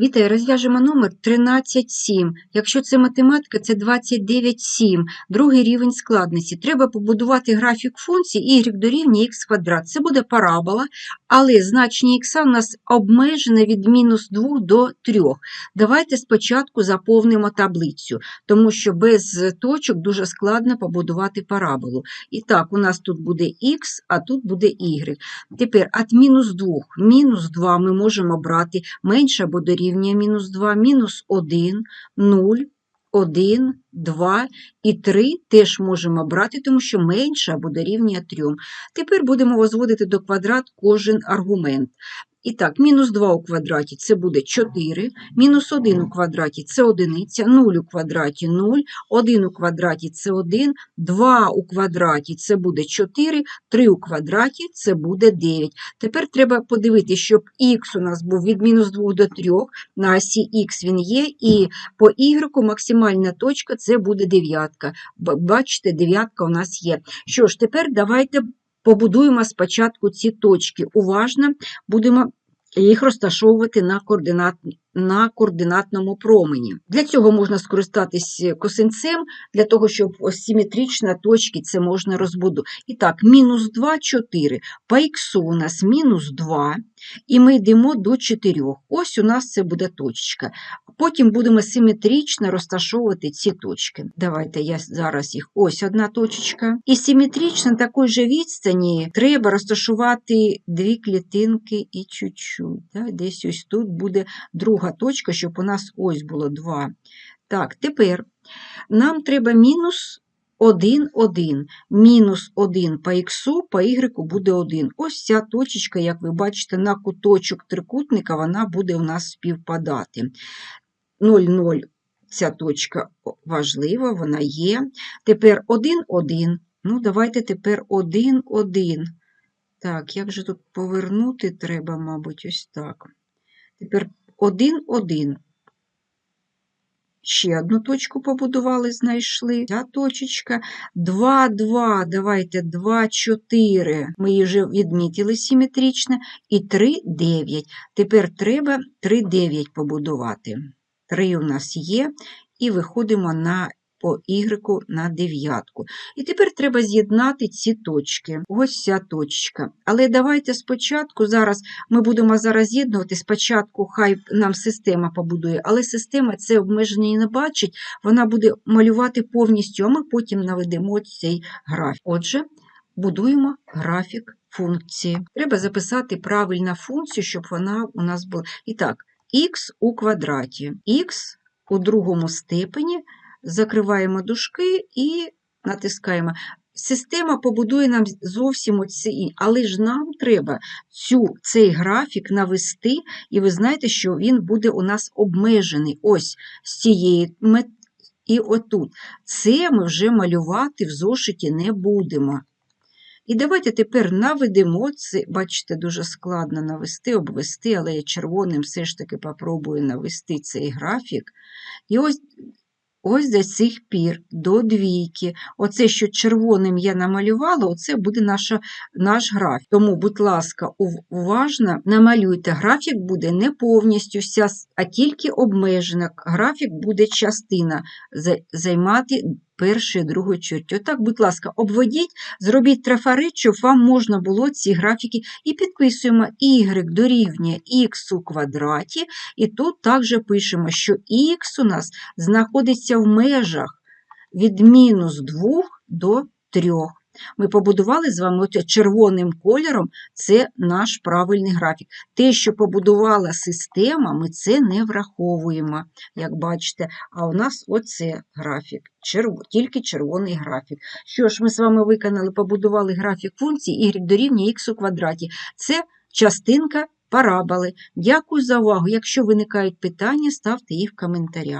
Вітаю, розв'яжемо номер 13,7. Якщо це математика, це 29,7. Другий рівень складності. Треба побудувати графік функції y дорівнює х квадрат. Це буде парабола, але значення х у нас обмежене від мінус 2 до 3. Давайте спочатку заповнимо таблицю, тому що без точок дуже складно побудувати параболу. І так, у нас тут буде х, а тут буде y. Тепер від мінус 2. Мінус 2 ми можемо брати менше або дорівнює мінус 2, мінус 1, 0, 1, 2 і 3 теж можемо брати, тому що менше або дорівнює 3. Тепер будемо возводити до квадрат кожен аргумент. І так, мінус 2 у квадраті це буде 4, мінус 1 у квадраті це одиниця, 0 у квадраті 0, 1 у квадраті це 1, 2 у квадраті це буде 4, 3 у квадраті це буде 9. Тепер треба подивитися, щоб х у нас був від мінус 2 до 3, на осі х він є, і по y максимальна точка це буде дев'ятка. Бачите, дев'ятка у нас є. Що ж, тепер давайте побудуємо спочатку ці точки. Уважно будемо їх розташовувати на, координат, на координатному промені. Для цього можна скористатись косинцем, для того, щоб симетрично точки це можна розбудувати. І так, мінус 2, 4. По х у нас мінус 2, і ми йдемо до 4. Ось у нас це буде точка. Потім будемо симетрично розташовувати ці точки. Давайте я зараз їх. Ось одна точечка. І симетрично на такій же відстані треба розташувати дві клітинки і чуть-чуть. Десь ось тут буде друга точка, щоб у нас ось було 2. Так, тепер нам треба мінус 1, 1. Мінус 1 по х, по y буде 1. Ось ця точечка, як ви бачите, на куточок трикутника вона буде у нас співпадати. 0, 0 ця точка важлива, вона є. Тепер 1, 1. Ну, давайте тепер 1, 1. Так, як же тут повернути треба, мабуть, ось так. Тепер 1, 1. Ще одну точку побудували, знайшли. Ця точечка. 2, 2. Давайте 2, 4. Ми її вже відмітили симетрично. І 3, 9. Тепер треба 3, 9 побудувати. 3 у нас є. І виходимо на по y на дев'ятку. І тепер треба з'єднати ці точки. Ось ця точка. Але давайте спочатку, зараз ми будемо зараз з'єднувати, спочатку хай нам система побудує, але система це обмеження не бачить, вона буде малювати повністю, а ми потім наведемо цей графік. Отже, будуємо графік функції. Треба записати правильну функцію, щоб вона у нас була. І так, х у квадраті, х у другому степені закриваємо дужки і натискаємо. Система побудує нам зовсім оці, але ж нам треба цю, цей графік навести, і ви знаєте, що він буде у нас обмежений ось з цієї мет... і отут. Це ми вже малювати в зошиті не будемо. І давайте тепер наведемо це, бачите, дуже складно навести, обвести, але я червоним все ж таки попробую навести цей графік. І ось Ось до цих пір, до двійки. Оце, що червоним я намалювала, оце буде наша, наш графік. Тому, будь ласка, ув- уважно намалюйте. Графік буде не повністю вся, а тільки обмежена. Графік буде частина займати першу і другу чертю. Отак, будь ласка, обведіть, зробіть трафарет, щоб вам можна було ці графіки. І підписуємо y дорівнює х у квадраті. І тут також пишемо, що х у нас знаходиться в межах від мінус 2 до 3. Ми побудували з вами оце червоним кольором, це наш правильний графік. Те, що побудувала система, ми це не враховуємо, як бачите. А у нас оце графік, черв... тільки червоний графік. Що ж, ми з вами виконали, побудували графік функції y дорівнює х у квадраті. Це частинка параболи. Дякую за увагу. Якщо виникають питання, ставте їх в коментарях.